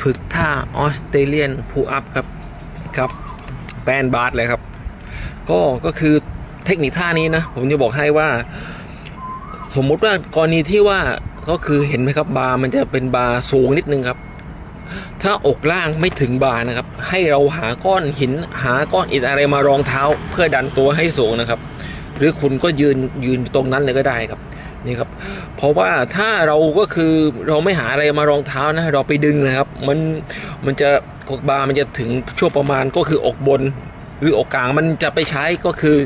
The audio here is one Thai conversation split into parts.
ฝึกท่าออสเตรเลียนพูอัพครับกับแปนบาร์เลยครับ ก็ก็คือเทคนิคท่านี้นะ ผมจะบอกให้ว่า สมมุติว่ากรณีที่ว่าก็คือเห็นไหมครับบาร์มันจะเป็นบาร์สูงนิดนึงครับ ถ้าอกล่างไม่ถึงบาร์นะครับ ให้เราหาก้อนหินหาก้อนอิฐอะไรมารองเท้า เพื่อดันตัวให้สูงนะครับ หรือคุณก็ยืนยืนตรงนั้นเลยก็ได้ครับนี่ครับ เพราะว่าถ้าเราก็คือเราไม่หาอะไรมารองเท้านะ เราไปดึงนะครับ มันมันจะอกบาร์มันจะถึงช่วงประมาณก็คืออกบนหรืออกกลางมันจะไปใช้ก็คือ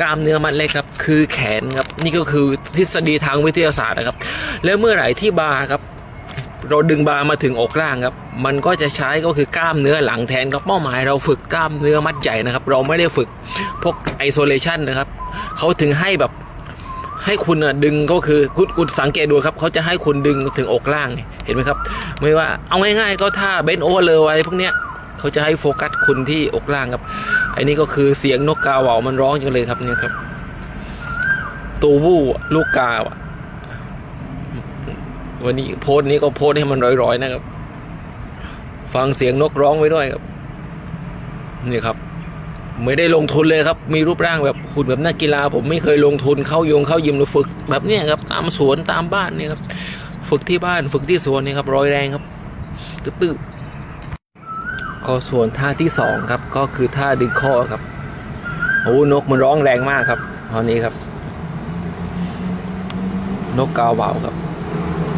กล้ามเนื้อมัดเล็กครับ คือแขนครับ นี่ก็คือทฤษฎีทางวิทยาศาสตร์นะครับ แล้วเมื่อไหร่ที่บาร์ครับเราดึงบาร์มาถึงอกล่างครับ มันก็จะใช้ก็คือกล้ามเนื้อหลังแทนครับเป้าหมายเราฝึกกล้ามเนื้อมัดใหญ่นะครับ เราไม่ได้ฝึกพวกไอโซเลชันนะครับ เขาถึงให้แบบให้คุณดึงก็คือคุณคุณสังเกตดูครับเขาจะให้คุณดึงถึงอกล่างเห็นไหมครับ ไม่ว่าเอาง่ายๆก็ถ้าเบนโอเลยอะไรพวกเนี้ยเขาจะให้โฟกัสคุณที่อกล่างครับไอ้นี่ก็คือเสียงนกกาเหว่ามันร้องจังเลยครับเนี่ยครับตูวู้ลูกกาวันนี้โพสนี้ก็โพสให้มันร้อยๆนะครับ ฟังเสียงนกร้องไว้ด้วยครับ นี่ครับ ไม่ได้ลงทุนเลยครับ มีรูปร่างแบบหุ่นแบบนักกีฬา ผมไม่เคยลงทุนเข้ายงเข้ายิมหรือฝึกแบบเนี้ยครับ ตามสวนตามบ้านเนี่ยครับ ฝึกที่บ้านฝึกที่สวนนี่ครับร้อยแรงครับตื้อๆก็ส่วนท่าที่สองครับ ก็คือท่าดึงข้อครับโอ้นกมันร้องแรงมากครับตอนนี้ครับ นกกาเหว่าครับ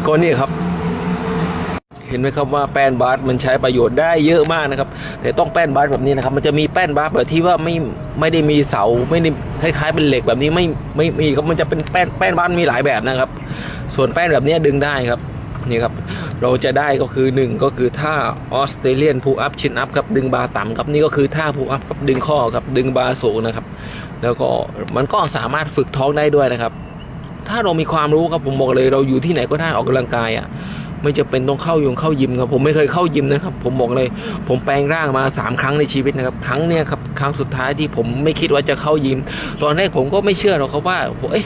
ก็นี่ครับ เห็นไหมครับว่าแป้นบาสมันใช้ประโยชน์ได้เยอะมากนะครับ แต่ต้องแป้นบาสแบบนี้นะครับ มันจะมีแป้นบาสแบบที่ว่าไม่ไม่ได้มีเสาไม่ได้คล้ายๆเป็นเหล็กแบบนี้ไม่ไม่มีครับมันจะเป็นแป้นแป้นบาสมีหลายแบบนะครับ ส่วนแป้นแบบนี้ดึงได้ครับนี่ครับเราจะได้ก็คือหนึ่งก็คือท่าออสเตรเลียนพูอัพชินอัพครับดึงบาร์ต่ำครับนี่ก็คือท่าพูอัพครับดึงข้อครับดึงบาร์สูงนะครับ แล้วก็มันก็สามารถฝึกท้องได้ด้วยนะครับ ถ้าเรามีความรู้ครับผมบอกเลยเราอยู่ที่ไหนก็ได้ออกกำลังกายอะ ไม่จะเป็นต้องเข้ายงเข้ายิมครับผมไม่เคยเข้ายิมนะครับผมบอกเลย ผมแปลงร่างมาสามครั้งในชีวิตนะครับครั้งเนี้ยครับครั้งสุดท้ายที่ผมไม่คิดว่าจะเข้ายิม ตอนแรกผมก็ไม่เชื่อหรอกครับว่าเอ๊ะ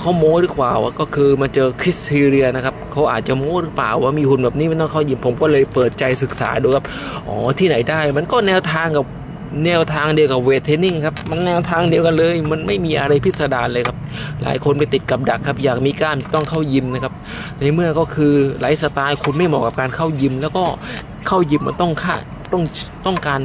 เขาโม้หรือเปล่าก็คือมาเจอคริสเทียนะครับเขาอาจจะโม้หรือเปล่าว่ามีหุ่นแบบนี้ไม่ต้องเข้ายิมผมก็เลยเปิดใจศึกษาดูครับอ๋อที่ไหนได้ มันก็แนวทางกับ แนวทางเดียวกับเวทเทรนนิ่งครับมันแนวทางเดียวกันเลย มันไม่มีอะไรพิสดารเลยครับ หลายคนไปติดกับดักครับ อยากมีกล้ามต้องเข้ายิมนะครับ ในเมื่อก็คือไลฟ์สไตล์คุณไม่เหมาะกับการเข้ายิม แล้วก็เข้ายิมมันต้องค่าต้องต้องการ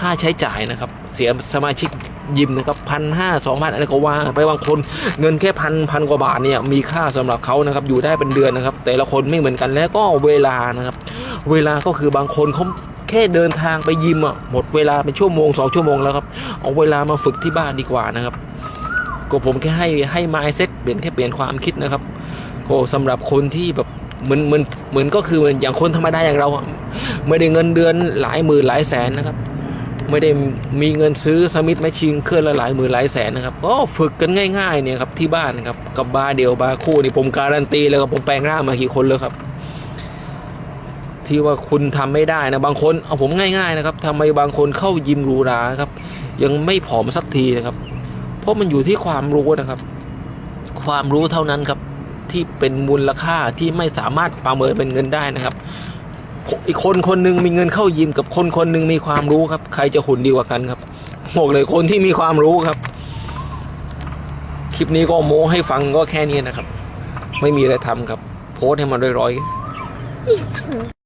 ค่าใช้จ่ายนะครับ เสียสมาชิกยิมนะครับพันห้าสองพันอะไรก็ว่าไปบางคนเงินแค่พันพันกว่าบาทเนี่ยมีค่าสำหรับเขานะครับอยู่ได้เป็นเดือนนะครับ แต่ละคนไม่เหมือนกันแล้วก็เวลานะครับ เวลาก็คือบางคนเขา แค่เดินทางไปยิมอะหมดเวลาเป็นชั่วโมงสองชั่วโมงแล้วครับ เอาเวลามาฝึกที่บ้านดีกว่านะครับ ก็ผมแค่ให้ให้ mindset เปลี่ยนแค่เปลี่ยนความคิดนะครับก็สำหรับคนที่แบบเหมือนเหมือนเหมือนก็คือเหมือนอย่างคนธรรมดาอย่างเรา ไม่ได้เงินเดือนหลายหมื่นหลายแสนนะครับ ไม่ได้มีเงินซื้อสมิธแมชชีนเครื่องละหลายหมื่นหลายแสนนะครับก็ฝึกกันง่ายๆเนี่ยครับที่บ้านครับกับบาร์เดียวบาร์คู่นี่ผมการันตีเลยครับผมแปลงร่างมากี่คนแล้วครับ ที่ว่าคุณทำไม่ได้นะบางคนเอาผมง่าย ๆนะครับทำไมบางคนเข้ายิมรูราครับ ยังไม่ผอมสักทีนะครับ เพราะมันอยู่ที่ความรู้นะครับ ความรู้เท่านั้นครับ ที่เป็นมูลค่าที่ไม่สามารถประเมินเป็นเงินได้นะครับ อีกคนคนหนึ่งมีเงินเข้ายิมกับคนคนหนึ่งมีความรู้ครับ ใครจะหุ่นดีกว่ากันครับบอกเลยคนที่มีความรู้ครับ คลิปนี้ก็โม้ให้ฟังก็แค่นี้นะครับ ไม่มีอะไรทำครับ โพสให้มันร้อยๆ